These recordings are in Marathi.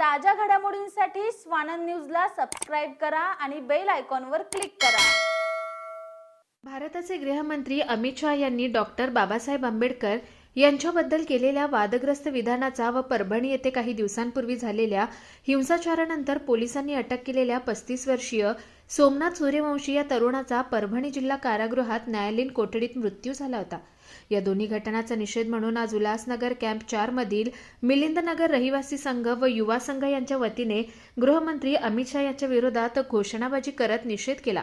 ताज्या घडामोडींसाठी स्वानंद न्यूजला सबस्क्राईब करा आणि बेल आयकॉनवर क्लिक करा. भारताचे गृहमंत्री अमित शहा यांनी डॉक्टर बाबासाहेब आंबेडकर यांच्याबद्दल केलेल्या वादग्रस्त विधानाचा व परभणी येथे काही दिवसांपूर्वी झालेल्या हिंसाचारानंतर पोलिसांनी अटक केलेल्या पस्तीस वर्षीय सोमनाथ सूर्यवंशी या तरुणाचा परभणी जिल्हा कारागृहात न्यायालयीन कोठडीत मृत्यू झाला होता. या दोन्ही घटनांचा निषेध म्हणून आज उल्हासनगर कॅम्प चारमधील मिलिंदनगर रहिवासी संघ व युवा संघ यांच्या वतीने गृहमंत्री अमित शहा यांच्या विरोधात घोषणाबाजी करत निषेध केला.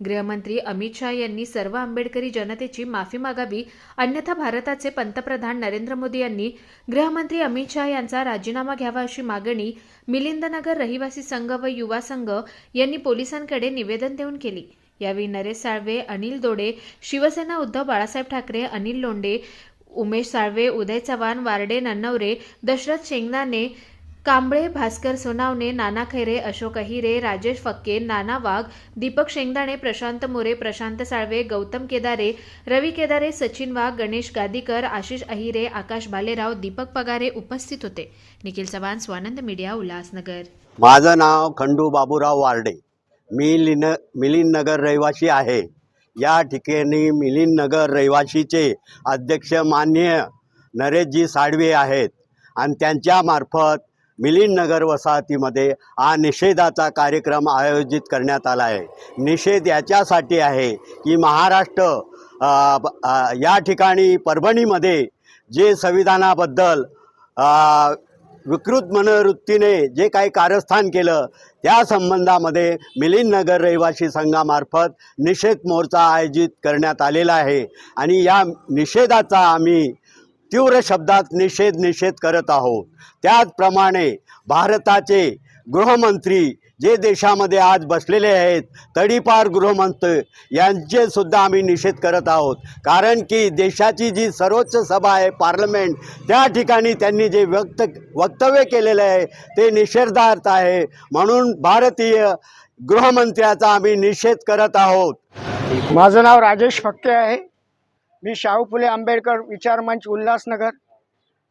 गृहमंत्री अमित शहा यांनी सर्व आंबेडकरी जनतेची माफी मागावी अन्यथा भारताचे पंतप्रधान नरेंद्र मोदी यांनी गृहमंत्री अमित शहा यांचा राजीनामा घ्यावा अशी मागणी मिलिंदनगर रहिवासी संघ व युवा संघ यांनी पोलिसांकडे निवेदन देऊन केली. यावेळी नरेश साळवे अनिल दोडे शिवसेना उद्धव बाळासाहेब ठाकरे अनिल लोंडे उमेश साळवे उदय चव्हाण वारडे नन्नवरे दशरथ शेंगनाने कांबळे भास्कर सोनावणे नाना खैरे अशोक अहिरे राजेश फक्के नाना वाघ दीपक शेंगदाणे प्रशांत मोरे प्रशांत साळवे गौतम केदारे रवी केदारे सचिन वाघ गणेश गादीकर आशिष अहिरे आकाश भालेराव दीपक पगारे उपस्थित होते. निखिल चव्हाण स्वानंद मीडिया उल्हासनगर. माझं नाव खंडू बाबूराव वार्डे. मी लिन मिलिंद नगर रहिवासी आहे. या ठिकाणी मिलिंद नगर रहिवासीचे अध्यक्ष मान्य नरेशजी साळवे आहेत. आणि त्यांच्यामार्फत मिलिंदनगर वसाहतीमध्ये हा निषेधाचा कार्यक्रम आयोजित करण्यात आला आहे. निषेध याच्यासाठी आहे की महाराष्ट्र या ठिकाणी परभणीमध्ये जे संविधानाबद्दल विकृत मनोवृत्तीने जे काही कारस्थान केलं त्या संबंधामध्ये मिलिंद नगर रहिवासी संघामार्फत निषेध मोर्चा आयोजित करण्यात आलेला आहे. आणि या निषेधाचा आम्ही तीव्र शब्दात निषेध निषेध करत आहोत. त्याचप्रमाणे भारताचे गृहमंत्री जे देशामध्ये आज बसलेले आहेत तडीपार गृहमंत्री यांचे सुद्धा आम्ही निषेध करत आहोत. कारण की देशाची जी सर्वोच्च सभा आहे पार्लमेंट त्या ठिकाणी त्यांनी जे व्यक्त वक्तव्य केलेलं आहे ते निषेधार्थ आहे. म्हणून भारतीय गृहमंत्र्याचा आम्ही निषेध करत आहोत. माझं नाव राजेश फक्के आहे. मी शाहू फुले आंबेडकर विचार मंच उल्हासनगर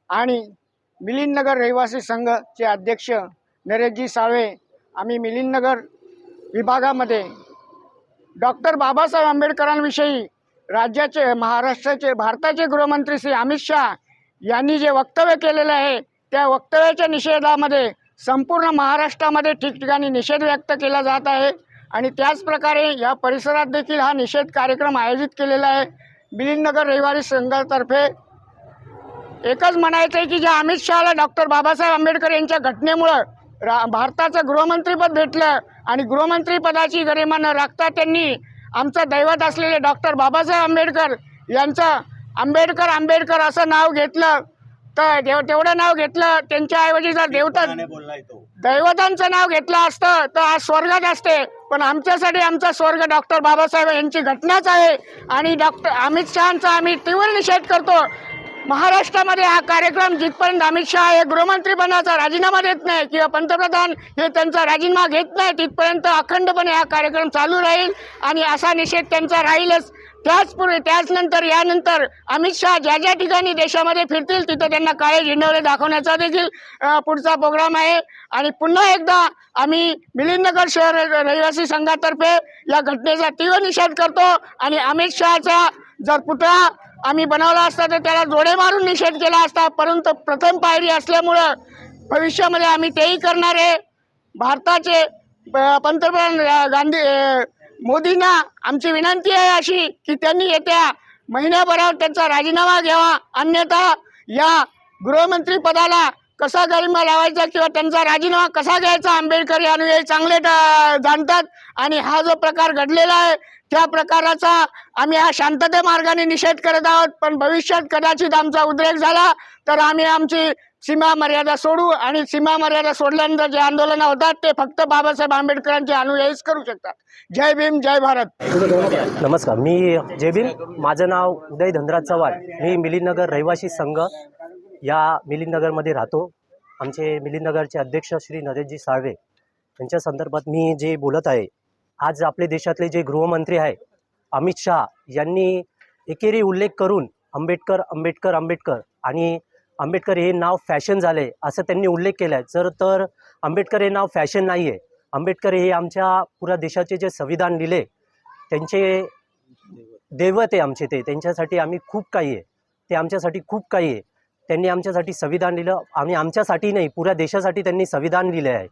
आणि मिलिंदनगर रहिवासी संघचे अध्यक्ष नरेशजी साळवे आम्ही मिलिंदनगर विभागामध्ये डॉक्टर बाबासाहेब आंबेडकरांविषयी राज्याचे महाराष्ट्राचे भारताचे गृहमंत्री श्री अमित शहा यांनी जे वक्तव्य केलेलं आहे त्या वक्तव्याच्या निषेधामध्ये संपूर्ण महाराष्ट्रामध्ये ठिकठिकाणी निषेध व्यक्त केला जात आहे. आणि त्याचप्रकारे या परिसरात देखील हा निषेध कार्यक्रम आयोजित केलेला आहे. मिलिंदनगर रविवारी संघातर्फे एकच म्हणायचं आहे की ज्या अमित शहाला डॉक्टर बाबासाहेब आंबेडकर यांच्या घटनेमुळं रा भारताचं गृहमंत्रीपद भेटलं आणि गृहमंत्रीपदाची गरिमा न राखता त्यांनी आमचं दैवत असलेले डॉक्टर बाबासाहेब आंबेडकर यांचं आंबेडकर आंबेडकर असं नाव घेतलं. तर देव तेवढं नाव घेतलं त्यांच्याऐवजी जर देवता दैवतांचं नाव घेतलं असतं तर आज स्वर्गात असते. पण आमच्यासाठी आमचा स्वर्ग डॉक्टर बाबासाहेब यांची घटनाच आहे. आणि डॉक्टर अमित शहाचा आम्ही तीव्र निषेध करतो. महाराष्ट्रामध्ये हा कार्यक्रम जिथपर्यंत अमित शहा हे गृहमंत्रीपदाचा राजीनामा देत नाही किंवा पंतप्रधान हे त्यांचा राजीनामा घेत नाही तिथपर्यंत अखंडपणे हा कार्यक्रम चालू राहील. आणि असा निषेध त्यांचा राहीलच. त्याचपूर्वी त्याचनंतर यानंतर अमित शहा ज्या ज्या ठिकाणी देशामध्ये फिरतील तिथं त्यांना काळे झेंडवले दाखवण्याचा देखील पुढचा प्रोग्राम आहे. आणि पुन्हा एकदा आम्ही मिलिंदनगर शहर रहिवासी संघातर्फे या घटनेचा तीव्र निषेध करतो. आणि अमित शहाचा जर पुतळा आम्ही बनवला असता तर त्याला जोडे मारून निषेध केला असता परंतु प्रथम पायरी असल्यामुळं भविष्यामध्ये आम्ही तेही करणार आहे. भारताचे प- पंतप्रधान गांधी मोदींना आमची विनंती आहे अशी की त्यांनी येत्या महिन्याभरात त्यांचा राजीनामा घ्यावा. अन्यथा या गृहमंत्री पदाला कसा गरिमा लावायचा किंवा त्यांचा राजीनामा कसा घ्यायचा आंबेडकर अनुयायी चांगले जाणतात. आणि हा जो प्रकार घडलेला आहे त्या प्रकाराचा आम्ही हा शांतते मार्गाने निषेध करत आहोत. पण भविष्यात कदाचित आमचा उद्रेक झाला तर आम्ही आमची सीमा मर्यादा सोडू आणि सीमा मर्यादा सोडल्यानंतर जे आंदोलनं होतात ते फक्त बाबासाहेब आंबेडकरांचे अनुयायीच करू शकतात. जय भीम जय भारत. नमस्कार मी जय भीम. माझं नाव उदय धनराज चव्हाण. मी मिलिंदनगर रहिवासी संघ या मिलिंदनगरमध्ये राहतो. आमचे मिलिंदनगरचे अध्यक्ष श्री नरेशजी साळवे यांच्या संदर्भात मी जे बोलत आहे आज आपले देशातले जे गृहमंत्री आहे अमित शहा यांनी एकेरी उल्लेख करून आंबेडकर आंबेडकर आंबेडकर आणि आंबेडकर हे नाव फॅशन झाले असं त्यांनी उल्लेख केला आहे जर तर आंबेडकर हे नाव फॅशन नाही आहे आंबेडकर हे आमच्या पुऱ्या देशाचे जे संविधान लिहिले त्यांचे दैवत आहे आमचे ते. त्यांच्यासाठी आम्ही खूप काही आहे. ते आमच्यासाठी खूप काही आहे. त्यांनी आमच्यासाठी संविधान लिहिलं आम्ही आमच्यासाठी नाही पुऱ्या देशासाठी त्यांनी संविधान लिहिले आहे.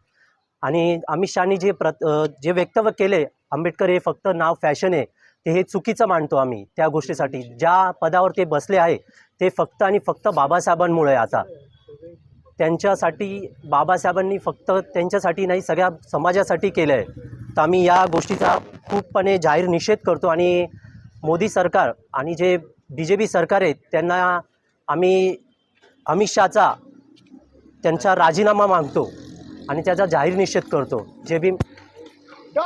आणि अमित शहानी जे प्रत जे वक्तव्य केले आंबेडकर हे फक्त नाव फॅशन आहे ते हे चुकीचं मानतो आम्ही त्या गोष्टीसाठी. ज्या पदावर ते बसले आहे ते फक्त आणि फक्त बाबासाहेबांमुळे आता. त्यांच्यासाठी बाबासाहेबांनी फक्त त्यांच्यासाठी नाही सगळ्या समाजासाठी केलं आहे तर आम्ही या गोष्टीचा खूपपणे जाहीर निषेध करतो आणि मोदी सरकार आणि जे बी जे पी सरकार आहे त्यांना आम्ही अमित शहाचा त्यांचा राजीनामा मागतो आणि त्याचा जाहीर निषेध करतो. जे बी